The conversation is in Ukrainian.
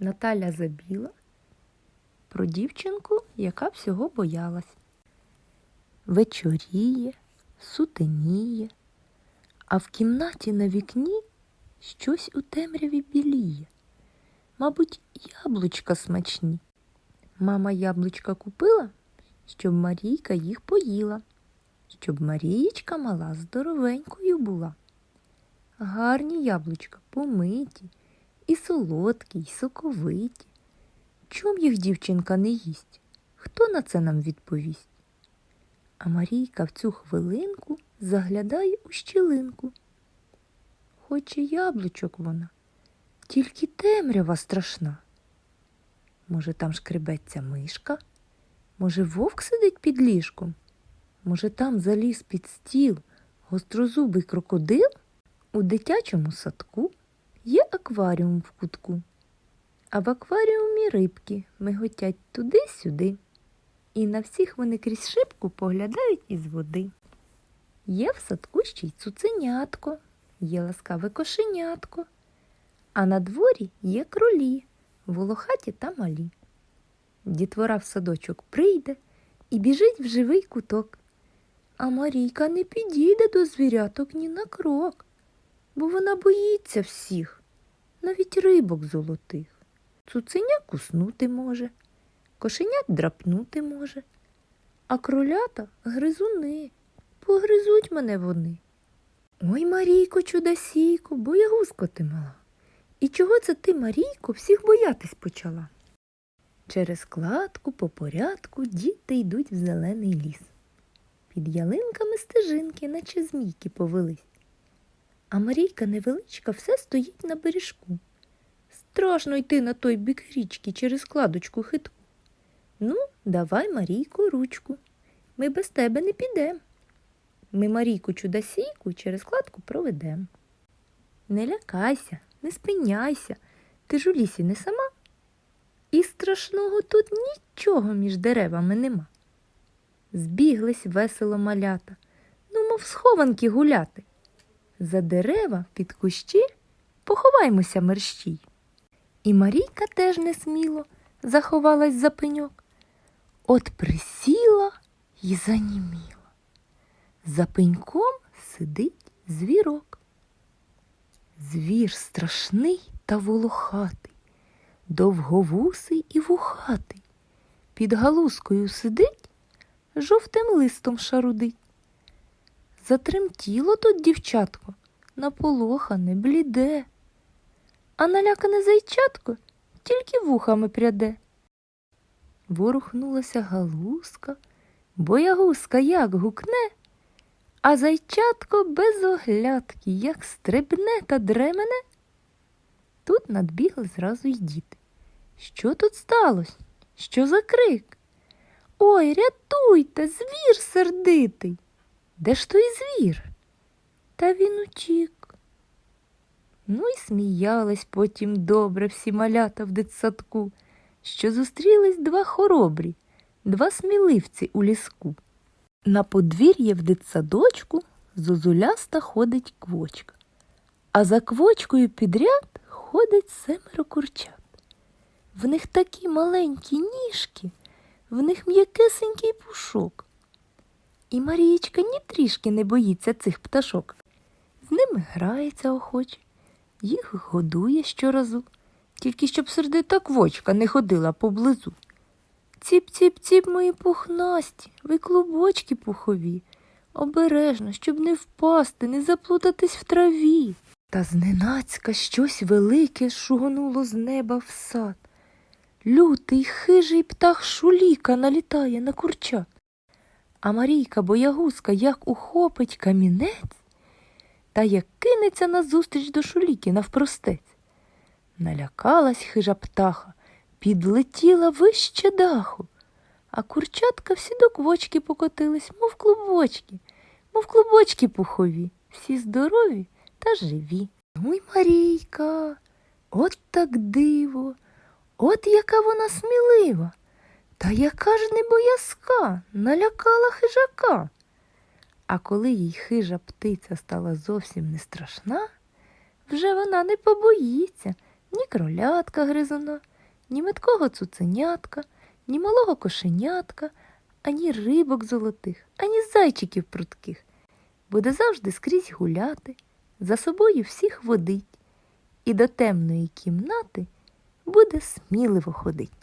Наталя забіла про дівчинку, яка всього боялась. Вечоріє, сутеніє, а в кімнаті на вікні щось у темряві біліє. Мабуть, яблучка смачні. Мама яблучка купила, щоб Марійка їх поїла, щоб Марієчка мала здоровенькою була. Гарні яблучка помиті, і солодкі, і соковиті. Чом їх дівчинка не їсть? Хто на це нам відповість? А Марійка в цю хвилинку заглядає у щілинку. Хоче яблучок вона, тільки темрява страшна. Може, там шкребеться мишка? Може, вовк сидить під ліжком? Може, там заліз під стіл гострозубий крокодил? У дитячому садку є акваріум в кутку, а в акваріумі рибки миготять туди-сюди. І на всіх вони крізь шибку поглядають із води. Є в садку ще й цуценятко, є ласкаве кошенятко, а на дворі є кролі, волохаті та малі. Дітвора в садочок прийде і біжить в живий куток. А Марійка не підійде до звіряток ні на крок, бо вона боїться всіх, навіть рибок золотих. Цуценя куснути може, кошенят драпнути може, а кролята гризуни, погризуть мене вони. Ой, Марійко, чудосійко, боягузко ти мала. І чого це ти, Марійко, всіх боятись почала? Через кладку по порядку діти йдуть в зелений ліс. Під ялинками стежинки, наче змійки повелись. А Марійка невеличка все стоїть на бережку. Страшно йти на той бік річки через кладочку хитку. Ну, давай, Марійку, ручку. Ми без тебе не підем. Ми Марійку чудосійку через кладку проведем. Не лякайся, не спиняйся, ти ж у лісі не сама. І страшного тут нічого між деревами нема. Збіглись весело малята, ну, мов схованки гуляти. За дерева під кущі поховаймося мерщій. І Марійка теж не сміло заховалась за пеньок. От присіла і заніміла. За пеньком сидить звірок. Звір страшний та волохатий, довговусий і вухатий. Під галузкою сидить, жовтим листом шарудить. Затремтіло тут дівчатко, наполохане, бліде, а налякане зайчатко тільки вухами пряде. Ворухнулася галузка, боягузка як гукне, а зайчатко без оглядки, як стрибне та дремене. Тут надбігли зразу й діти. Що тут сталося? Що за крик? Ой, рятуйте, звір сердитий. Де ж той звір? Та він утік. Ну й сміялись потім добре всі малята в дитсадку, що зустрілись два хоробрі, два сміливці у ліску. На подвір'ї в дитсадочку зозуляста ходить квочка, а за квочкою підряд ходить семеро курчат. В них такі маленькі ніжки, в них м'якесенький пушок. І Марієчка ні трішки не боїться цих пташок. З ними грається охоче, їх годує щоразу, тільки щоб сердита квочка не ходила поблизу. Ціп-ціп-ціп, мої пухнасті, ви клубочки пухові, обережно, щоб не впасти, не заплутатись в траві. Та зненацька щось велике шугонуло з неба в сад. Лютий хижий птах шуліка налітає на курчат. А Марійка боягузка як ухопить камінець та як кинеться назустріч до шуліки навпростець. Налякалась хижа птаха, підлетіла вище даху, а курчатка всі до квочки покотились, мов клубочки, мов клубочки пухові, всі здорові та живі. Ну й Марійка, от так диво, от яка вона смілива. Та яка ж не боязка, налякала хижака. А коли їй хижа птиця стала зовсім не страшна, вже вона не побоїться ні кролятка гризуна, ні меткого цуценятка, ні малого кошенятка, ані рибок золотих, ані зайчиків прутких. Буде завжди скрізь гуляти, за собою всіх водить, і до темної кімнати буде сміливо ходить.